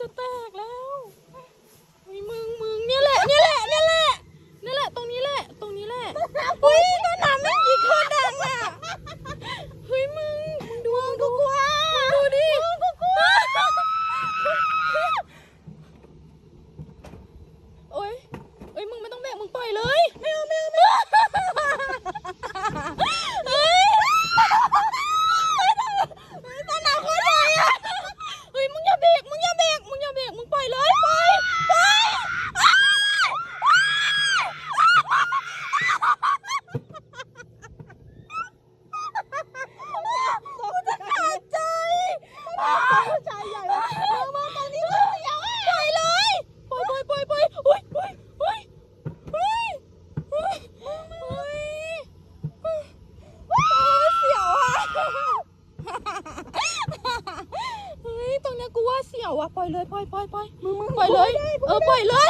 จะแตกแล้วอุ้ยมึงมึงเนี่ยแหละเนี่ยแหละเนี่ยแหละเนี่ยแหละตรงนี้แหละตรงนี้แหละอุ้ยต้นน้ำไม่กี่คนดังอะเฮ้ยมึงมึงดูมึงดูกลัวมึงดูดิมึงกลัวโอ้ยโอ้ยมึงไม่ต้องแบกมึงปล่อยเลย เขย่าว่ะปล่อยเลยปล่อยปล่อยปล่อยปล่อยเลย เออปล่อยเลย